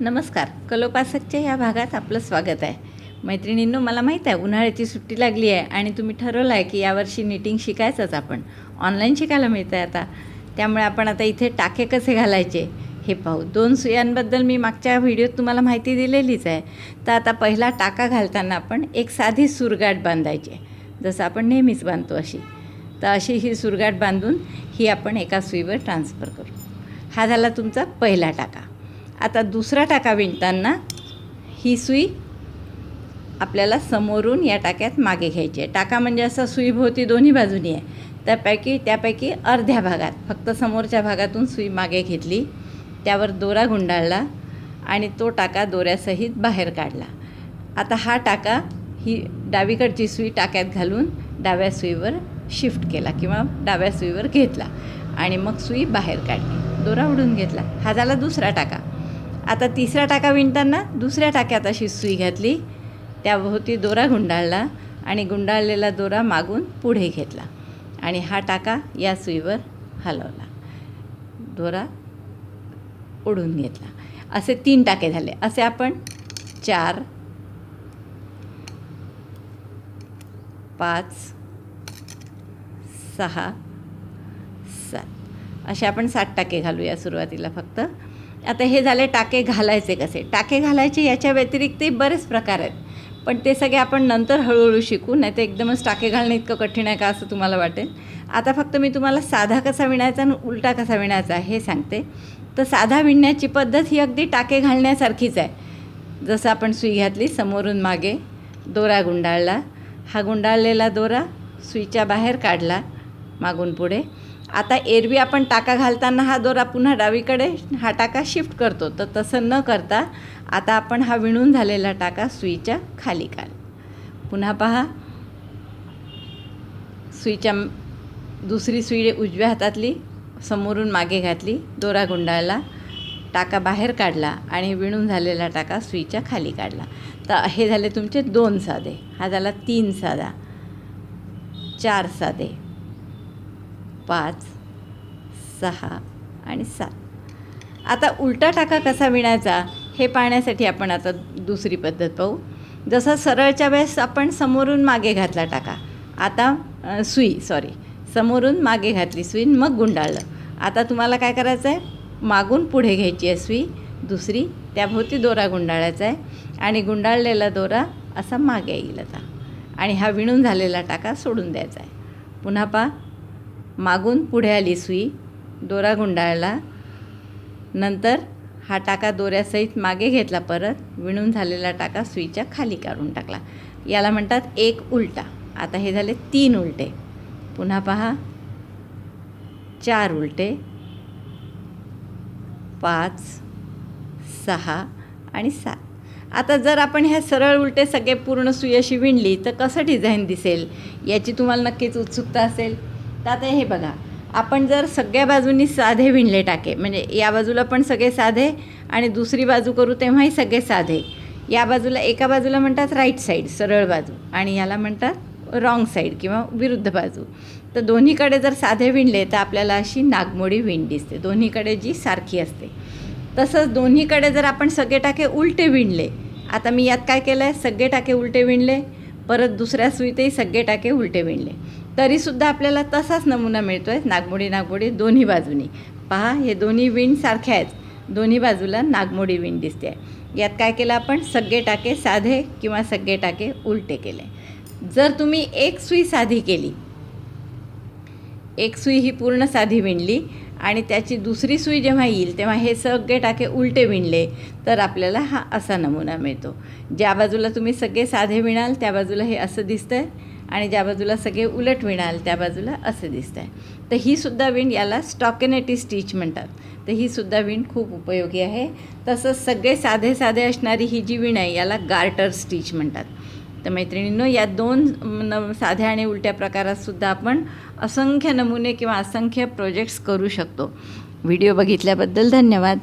नमस्कार. कलोपासकच्या या भागात आपलं स्वागत आहे. मैत्रिणींनो मला माहीत आहे उन्हाळ्याची सुट्टी लागली आहे आणि तुम्ही ठरवलं आहे की यावर्षी निटिंग शिकायचंच आपण. ऑनलाईन शिकायला मिळतं आहे आता. त्यामुळे आपण आता इथे टाके कसे घालायचे हे पाहू. दोन सुयांबद्दल मी मागच्या व्हिडिओत तुम्हाला माहिती दिलेलीच आहे. तर आता पहिला टाका घालताना आपण एक साधी सुरगाठ बांधायची आहे. जसं आपण नेहमीच बांधतो अशी. तर अशी ही सुरगाठ बांधून ही आपण एका सुईवर ट्रान्सफर करू. हा झाला तुमचा पहिला टाका. आता दुसरा टाका विणताना. ही सुई आपल्याला समोरून या टाक्यात मागे घ्यायची आहे. टाका म्हणजे असं सुईभोवती दोन्ही बाजूनी आहे. त्यापैकी त्यापैकी अर्ध्या भागात फक्त समोरच्या भागातून सुई मागे घेतली. त्यावर दोरा गुंडाळला आणि तो टाका दोऱ्यासहित बाहेर काढला. आता हा टाका ही डावीकडची सुई टाक्यात घालून डाव्या सुईवर शिफ्ट केला किंवा डाव्या सुईवर घेतला आणि मग सुई बाहेर काढली. दोरा उडून घेतला. हा झाला दुसरा टाका. आता तिसरा टाका विणताना दुसऱ्या टाक्यात अशी सुई घातली. त्याभोवती दोरा गुंडाळला आणि गुंडाळलेला दोरा मागून पुढे घेतला. आणि हा टाका या सुईवर हलवला. दोरा ओढून घेतला. असे तीन टाके झाले. असे आपण चार पाच सहा सात. असे आपण सात टाके घालूया सुरुवातीला फक्त. आता हे झाले टाके घालायचे कसे? टाके घालायचे याच्या व्यतिरिक्तही बरेच प्रकार आहेत. पण ते सगळे आपण नंतर हळूहळू शिकू नाही ते एकदमच टाके घालणं इतकं कठीण आहे का असं तुम्हाला वाटेल. आता फक्त मी तुम्हाला साधा कसा विणायचा आणि उलटा कसा विणायचा हे सांगते. तर साधा विणण्याची पद्धत ही अगदी टाके घालण्यासारखीच आहे. जसं आपण सुई घातली समोरून मागे दोरा गुंडाळला. हा गुंडाळलेला दोरा सुईच्या बाहेर काढला मागून पुढे. आता एरवी आपण टाका घालताना हा दोरा पुन्हा डावीकडे हा टाका शिफ्ट करतो. तर तसं न करता आता आपण हा विणून झालेला टाका सुईच्या खाली काढ पुन्हा पहा. सुईच्या दुसरी सुई उजव्या हातातली समोरून मागे घातली दोरा गुंडाळला टाका बाहेर काढला आणि विणून झालेला टाका सुईच्या खाली काढला. तर हे झाले तुमचे दोन साधे. हा झाला तीन साधा. चार साधे. पाच सहा आणि सात. आता उलटा टाका कसा विणायचा हे पाहण्यासाठी आपण आता दुसरी पद्धत पाहू. जसं सरळच्या वेळेस आपण समोरून मागे घातला टाका. आता सुई सॉरी समोरून मागे घातली सुई मग गुंडाळलं. आता तुम्हाला काय करायचं आहे मागून पुढे घ्यायची आहे सुई दुसरी. त्याभोवती दोरा गुंडाळायचा आहे. आणि गुंडाळलेला दोरा असा मागे येईल आता. आणि हा विणून झालेला टाका सोडून द्यायचा आहे. पुन्हा पा मागून पुढे आली सुई दोरा गुंडाळला. नंतर हा टाका दोऱ्यासहित मागे घेतला परत विणून झालेला टाका सुईच्या खाली काढून टाकला. याला म्हणतात एक उलटा. आता हे झाले तीन उलटे. पुन्हा पहा. चार उलटे. पाच सहा आणि सात. आता जर आपण ह्या सरळ उलटे सगळे पूर्ण सुई अशी विणली तर कसं डिझाईन दिसेल? याची तुम्हाला नक्कीच उत्सुकता असेल. तर आता हे बघा. आपण जर सगळ्या बाजूंनी साधे विणले टाके म्हणजे या बाजूला पण सगळे साधे आणि दुसरी बाजू करू तेव्हाही सगळे साधे. या बाजूला एका बाजूला म्हणतात राईट साईड सरळ बाजू आणि याला म्हणतात रॉंग साईड किंवा विरुद्ध बाजू. तर दोन्हीकडे जर साधे विणले तर आपल्याला अशी नागमोडी विण दिसते. दोन्हीकडे जी सारखी असते. तसंच दोन्हीकडे जर आपण सगळे टाके उलटे विणले आता मी यात काय केलं आहे सगळे टाके उलटे विणले परत दुसऱ्या सुईतही सगळे टाके उलटे विणले. तरीसुद्धा आपल्याला तसाच नमुना मिळतो आहे नागमोडी नागमोडी दोन्ही बाजूनी. पहा हे दोन्ही विंड सारख्या आहेत. दोन्ही बाजूला नागमोडी विण दिसते आहे. यात काय केलं आपण? सगळे टाके साधे किंवा सगळे टाके उलटे केले. जर तुम्ही एक सुई साधी केली एक सुई ही पूर्ण साधी विणली आणि त्याची दुसरी सुई जेव्हा येईल तेव्हा हे सगळे टाके उलटे विणले तर आपल्याला हा असा नमुना मिळतो. ज्या बाजूला तुम्ही सगळे साधे विणाल त्या बाजूला हे असं दिसतं आहे आणि ज्या बाजूला सगळे उलट विणाल त्या बाजूला असं दिसतं आहे तर ही सुद्धा विण याला स्टॉकेनेटी स्टिच म्हणतात. तर ही सुद्धा विण खूप उपयोगी आहे. तसंच सगळे साधे साधे असणारी ही जी विण आहे याला गार्टर स्टिच म्हणतात. तर मैत्रिणींनो या दोन न साध्या आणि उलट्या प्रकारातसुद्धा आपण असंख्य नमुने किंवा असंख्य प्रोजेक्ट्स करू शकतो. व्हिडिओ बघितल्याबद्दल धन्यवाद.